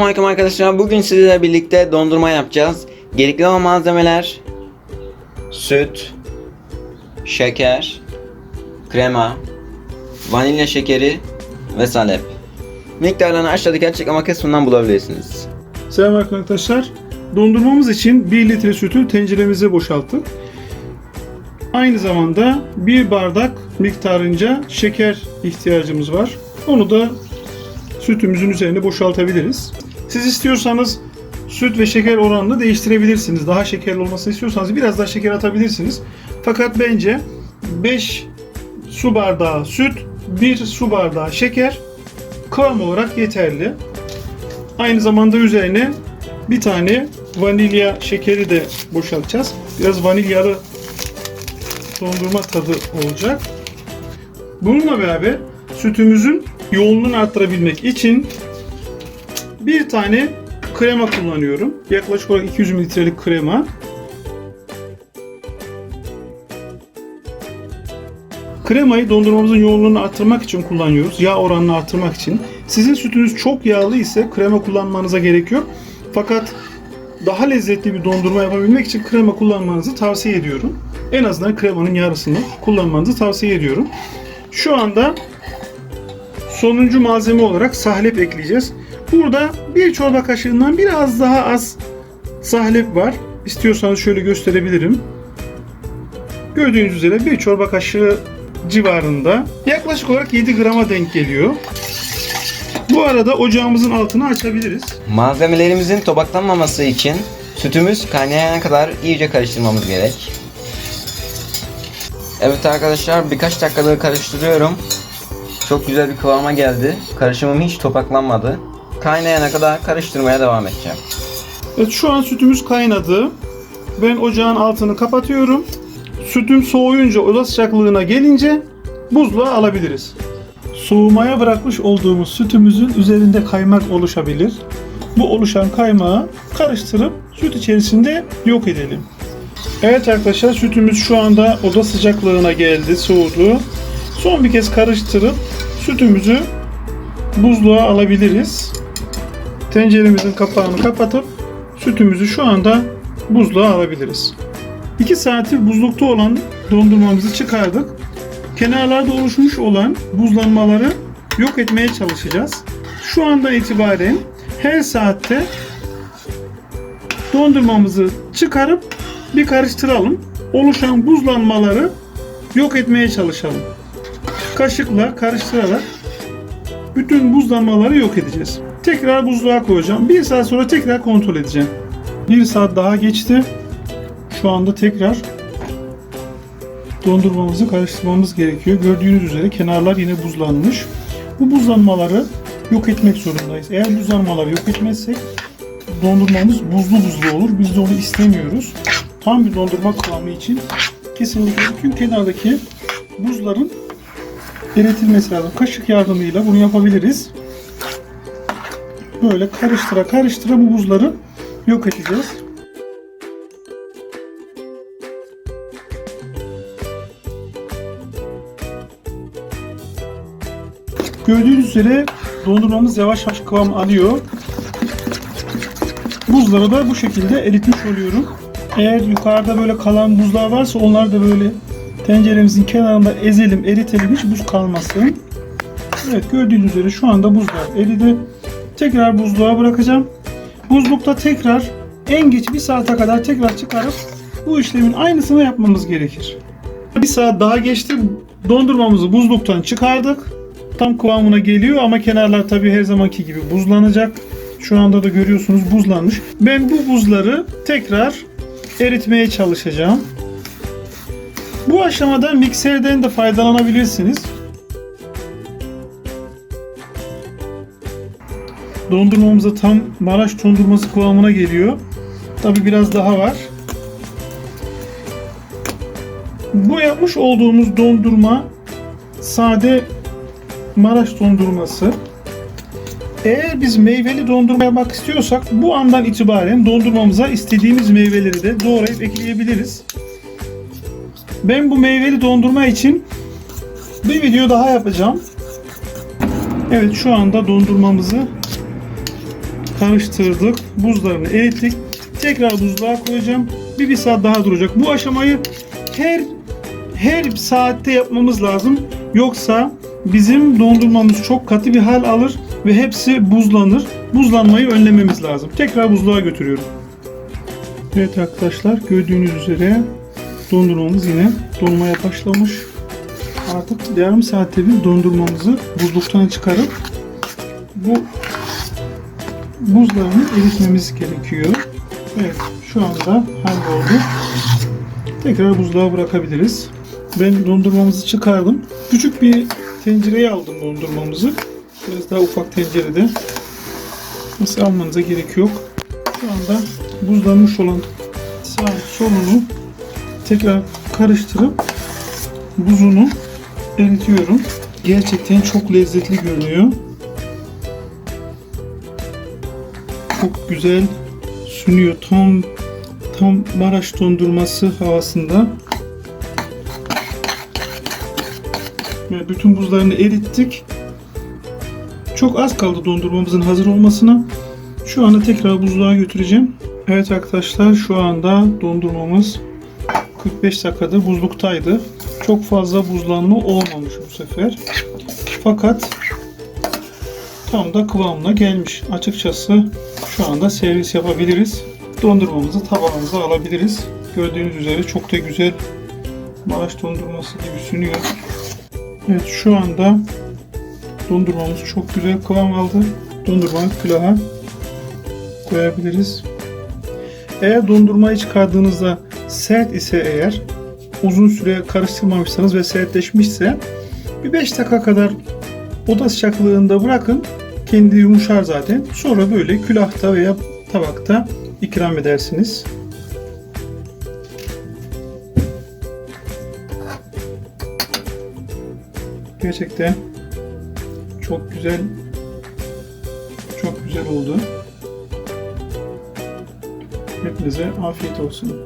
Selamünaleyküm arkadaşlar. Bugün sizlerle birlikte dondurma yapacağız. Gerekli olan malzemeler süt, şeker, krema, vanilya şekeri ve salep. Miktarlarını aşağıdaki açıklama kısmından bulabilirsiniz. Selamünaleyküm arkadaşlar. Dondurmamız için 1 litre sütü tenceremize boşalttık. Aynı zamanda 1 bardak miktarınca şeker ihtiyacımız var. Onu da sütümüzün üzerine boşaltabiliriz. Siz istiyorsanız süt ve şeker oranını değiştirebilirsiniz. Daha şekerli olmasını istiyorsanız biraz daha şeker atabilirsiniz. Fakat bence 5 su bardağı süt, 1 su bardağı şeker kıvam olarak yeterli. Aynı zamanda üzerine bir tane vanilya şekeri de boşaltacağız. Biraz vanilyalı dondurma tadı olacak. Bununla beraber sütümüzün yoğunluğunu arttırabilmek için bir tane krema kullanıyorum. Yaklaşık olarak 200 mililitrelik krema. Kremayı dondurmamızın yoğunluğunu arttırmak için kullanıyoruz. Yağ oranını arttırmak için. Sizin sütünüz çok yağlı ise krema kullanmanıza gerek yok. Fakat daha lezzetli bir dondurma yapabilmek için krema kullanmanızı tavsiye ediyorum. En azından kremanın yarısını kullanmanızı tavsiye ediyorum. Şu anda sonuncu malzeme olarak sahlep ekleyeceğiz. Burada bir çorba kaşığından biraz daha az sahlep var. İstiyorsanız şöyle gösterebilirim. Gördüğünüz üzere bir çorba kaşığı civarında yaklaşık olarak 7 grama denk geliyor. Bu arada ocağımızın altını açabiliriz. Malzemelerimizin topaklanmaması için sütümüz kaynayana kadar iyice karıştırmamız gerek. Evet arkadaşlar birkaç dakikadır karıştırıyorum. Çok güzel bir kıvama geldi. Karışımım hiç topaklanmadı. Kaynayana kadar karıştırmaya devam edeceğim. Evet şu an sütümüz kaynadı. Ben ocağın altını kapatıyorum. Sütüm soğuyunca oda sıcaklığına gelince buzluğa alabiliriz. Soğumaya bırakmış olduğumuz sütümüzün üzerinde kaymak oluşabilir. Bu oluşan kaymağı karıştırıp süt içerisinde yok edelim. Evet arkadaşlar sütümüz şu anda oda sıcaklığına geldi, soğudu. Son bir kez karıştırıp sütümüzü buzluğa alabiliriz. Tenceremizin kapağını kapatıp sütümüzü şu anda buzluğa alabiliriz. 2 saattir buzlukta olan dondurmamızı çıkardık. Kenarlarda oluşmuş olan buzlanmaları yok etmeye çalışacağız. Şu anda itibaren her saatte dondurmamızı çıkarıp bir karıştıralım. Oluşan buzlanmaları yok etmeye çalışalım. Kaşıkla karıştırarak bütün buzlanmaları yok edeceğiz. Tekrar buzluğa koyacağım. Bir saat sonra tekrar kontrol edeceğim. Bir saat daha geçti. Şu anda tekrar dondurmamızı karıştırmamız gerekiyor. Gördüğünüz üzere kenarlar yine buzlanmış. Bu buzlanmaları yok etmek zorundayız. Eğer buzlanmaları yok etmezsek dondurmamız buzlu buzlu olur. Biz de onu istemiyoruz. Tam bir dondurma kıvamı için kesinlikle tüm kenardaki buzların eritilmesi lazım. Kaşık yardımıyla bunu yapabiliriz. Böyle karıştıra karıştıra bu buzları yok edeceğiz. Gördüğünüz üzere dondurmamız yavaş yavaş kıvam alıyor. Buzları da bu şekilde eritmiş oluyorum. Eğer yukarıda böyle kalan buzlar varsa onları da böyle tenceremizin kenarında ezelim, eritelim hiç buz kalmasın. Evet gördüğünüz üzere şu anda buzlar eridi. Tekrar buzluğa bırakacağım. Buzlukta tekrar en geç bir saate kadar tekrar çıkarıp bu işlemin aynısını yapmamız gerekir. Bir saat daha geçti. Dondurmamızı buzluktan çıkardık. Tam kıvamına geliyor ama kenarlar tabii her zamanki gibi buzlanacak. Şu anda da görüyorsunuz buzlanmış. Ben bu buzları tekrar eritmeye çalışacağım. Bu aşamada mikserden de faydalanabilirsiniz. Dondurmamıza tam Maraş dondurması kıvamına geliyor. Tabi biraz daha var. Bu yapmış olduğumuz dondurma sade Maraş dondurması. Eğer biz meyveli dondurma yapmak istiyorsak bu andan itibaren dondurmamıza istediğimiz meyveleri de doğrayıp ekleyebiliriz. Ben bu meyveli dondurma için bir video daha yapacağım. Evet şu anda dondurmamızı karıştırdık. Buzlarını erittik. Tekrar buzluğa koyacağım. Bir, bir saat daha duracak. Bu aşamayı her her saatte yapmamız lazım. Yoksa bizim dondurmamız çok katı bir hal alır ve hepsi buzlanır. Buzlanmayı önlememiz lazım. Tekrar buzluğa götürüyorum. Evet arkadaşlar gördüğünüz üzere dondurmamız yine donmaya başlamış. Artık yarım saatte bir dondurmamızı buzluktan çıkarıp bu buzlarını eritmemiz gerekiyor. Evet şu anda halloldu. Tekrar buzluğa bırakabiliriz. Ben dondurmamızı çıkardım. Küçük bir tencereye aldım dondurmamızı. Biraz daha ufak tencerede. Nasıl almanıza gerek yok. Şu anda buzlanmış olan sağ solunu tekrar karıştırıp buzunu eritiyorum. Gerçekten çok lezzetli görünüyor. Çok güzel sünüyor. Tam tam Maraş dondurması havasında. Ve bütün buzlarını erittik. Çok az kaldı dondurmamızın hazır olmasına. Şu anda tekrar buzluğa götüreceğim. Evet arkadaşlar şu anda dondurmamız 45 dakikada buzluktaydı. Çok fazla buzlanma olmamış bu sefer. Fakat tam da kıvamına gelmiş. Açıkçası şu anda servis yapabiliriz. Dondurmamızı tabağımıza alabiliriz. Gördüğünüz üzere çok da güzel Maraş dondurması gibi sünüyor. Evet şu anda dondurmamız çok güzel kıvam aldı. Dondurmayı külaha koyabiliriz. Eğer dondurmayı çıkardığınızda sert ise eğer uzun süre karıştırmamışsanız ve sertleşmişse bir 5 dakika kadar oda sıcaklığında bırakın. Kendi yumuşar zaten. Sonra böyle külahta veya tabakta ikram edersiniz. Gerçekten çok güzel çok güzel oldu. Hepinize afiyet olsun.